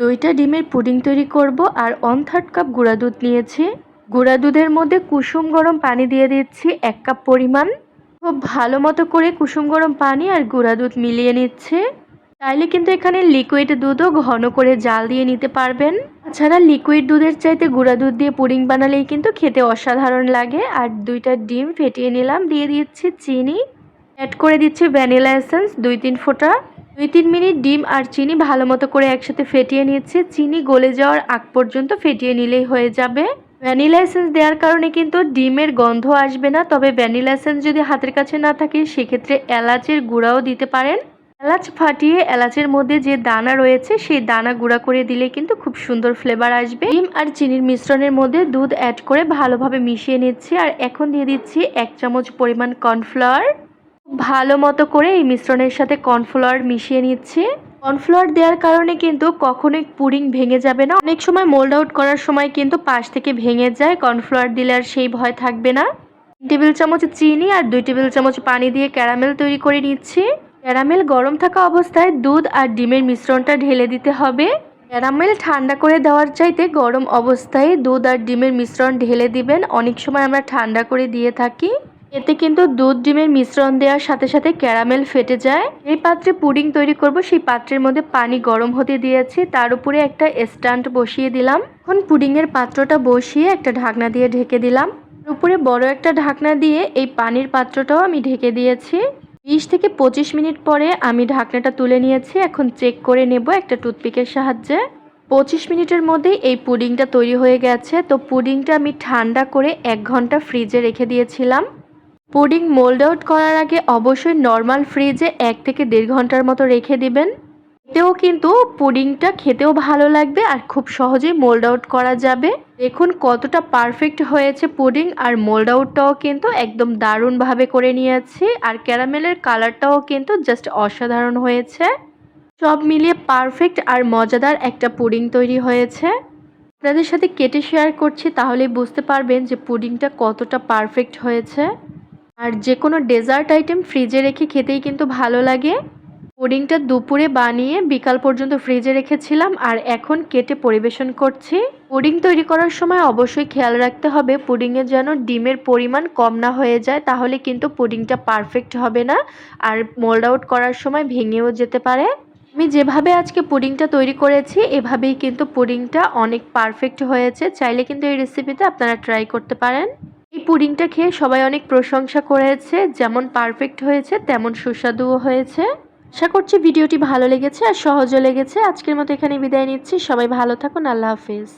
দুইটা ডিমের পুডিং তৈরি করব আর ওয়ান থার্ড কাপ গুঁড়া দুধ নিয়েছি। গুঁড়া দুধের মধ্যে কুসুম গরম পানি দিয়ে দিচ্ছি এক কাপ পরিমাণ। খুব ভালো মতো করে কুসুম গরম পানি আর গুঁড়া দুধ মিলিয়ে নিচ্ছে। চাইলে কিন্তু এখানে লিকুইড দুধও ঘন করে জাল দিয়ে নিতে পারবেন। তাছাড়া লিকুইড দুধের চাইতে গুঁড়া দুধ দিয়ে পুডিং বানালেই কিন্তু খেতে অসাধারণ লাগে। আর দুইটা ডিম ফেটিয়ে নিলাম, দিয়ে দিচ্ছি চিনি। অ্যাড করে দিচ্ছি ভ্যানিলা এসেন্স দুই তিন ফোঁটা। দুই তিন মিনিট ডিম আর চিনি ভালো মতো করে একসাথে ফেটিয়ে নিচ্ছে চিনি গলে যাওয়ার আগ পর্যন্ত ফেটিয়ে নিলেই হয়ে যাবে। ভ্যানিলা এসেন্স দেওয়ার কারণে কিন্তু ডিমের গন্ধ আসবে না, তবে ভ্যানিলা এসেন্স যদি হাতের কাছে না থাকে, সেক্ষেত্রে এলাচের গুঁড়াও দিতে পারেন। এলাচ ফাটিয়ে এলাচের মধ্যে যে দানা রয়েছে, সেই দানা গুঁড়া করে দিলে কিন্তু খুব সুন্দর ফ্লেভার আসবে। ডিম আর চিনির মিশ্রণের মধ্যে দুধ অ্যাড করে ভালোভাবে মিশিয়ে নিচ্ছি। আর এখন দিয়ে দিচ্ছি এক চামচ পরিমাণ কর্নফ্লাওয়ার। ভালো মতো করে এই মিশ্রণের সাথে কর্নফ্লাওয়ার মিশিয়ে নিচ্ছি। কর্নফ্লাওয়ার দেওয়ার কারণে কিন্তু কখনোই পুডিং ভেঙে যাবে না। অনেক সময় মোল্ড আউট করার সময় কিন্তু পাশ থেকে ভেঙে যায়, কর্নফ্লাওয়ার দিলে আর সেই ভয় থাকবে না। টেবিল চামচ চিনি আর দুই টেবিল চামচ পানি দিয়ে ক্যারামেল তৈরি করে নিচ্ছি। ক্যারামেল গরম থাকা অবস্থায় দুধ আর ডিমের মিশ্রণটা ঢেলে দিতে হবে। ক্যারামেল ঠান্ডা করে দেওয়ার চাইতে গরম অবস্থায় দুধ আর ডিমের মিশ্রণ ঢেলে দিবেন। অনেক সময় আমরা ঠান্ডা করে দিয়ে থাকি। এতে কিন্তু দুধ, ডিমের মিশ্রণ দেওয়ার সাথে সাথে ক্যারামেল ফেটে যায়। এই পাত্রে পুডিং তৈরি করব, সেই পাত্রের মধ্যে পানি গরম হতে দিয়েছি। তার উপরে একটা স্ট্যান্ড বসিয়ে দিলাম। এখন পুডিংয়ের পাত্রটা বসিয়ে একটা ঢাকনা দিয়ে ঢেকে দিলাম। উপরে বড় একটা ঢাকনা দিয়ে এই পানির পাত্রটাও আমি ঢেকে দিয়েছি। বিশ থেকে পঁচিশ মিনিট পরে আমি ঢাকনাটা তুলে নিয়েছি। এখন চেক করে নেব একটা টুথপিকের সাহায্যে। পঁচিশ মিনিটের মধ্যেই এই পুডিংটা তৈরি হয়ে গেছে। তো পুডিংটা আমি ঠান্ডা করে এক ঘণ্টা ফ্রিজে রেখে দিয়েছিলাম। পুডিং মোল্ড আউট করার আগে অবশ্যই নর্মাল ফ্রিজে এক থেকে দেড় ঘণ্টার মতো রেখে দিবেন। এতেও কিন্তু পুডিংটা খেতেও ভালো লাগবে আর খুব সহজেই মোল্ড আউট করা যাবে। দেখুন কতটা পারফেক্ট হয়েছে পুডিং আর মোল্ড আউটটাও কিন্তু একদম দারুণভাবে করে নিয়েছি। আর ক্যারামেলের কালারটাও কিন্তু জাস্ট অসাধারণ হয়েছে। সব মিলিয়ে পারফেক্ট আর মজাদার একটা পুডিং তৈরি হয়েছে। আপনাদের সাথে কেটে শেয়ার করছি, তাহলেই বুঝতে পারবেন যে পুডিংটা কতটা পারফেক্ট হয়েছে। আর যে কোনো ডেজার্ট আইটেম ফ্রিজে রেখে খেতেই কিন্তু ভালো লাগে। পুডিংটা দুপুরে বানিয়ে বিকাল পর্যন্ত ফ্রিজে রেখেছিলাম আর এখন কেটে পরিবেশন করছি। পুডিং তৈরি করার সময় অবশ্যই খেয়াল রাখতে হবে, পুডিংয়ে যেন ডিমের পরিমাণ কম না হয়ে যায়, তাহলে কিন্তু পুডিংটা পারফেক্ট হবে না আর মোল্ড আউট করার সময় ভেঙেও যেতে পারে। আমি যেভাবে আজকে পুডিংটা তৈরি করেছি, এভাবেই কিন্তু পুডিংটা অনেক পারফেক্ট হয়েছে। চাইলে কিন্তু এই রেসিপিতে আপনারা ট্রাই করতে পারেন। এই পুডিংটা খেয়ে সবাই অনেক প্রশংসা করেছে। যেমন পারফেক্ট হয়েছে, তেমন সুস্বাদুও হয়েছে। আশা করছি ভিডিওটি ভালো লেগেছে আর সহজও লেগেছে। আজকের মতো এখানে বিদায় নিচ্ছি। সবাই ভালো থাকুন। আল্লাহ হাফিজ।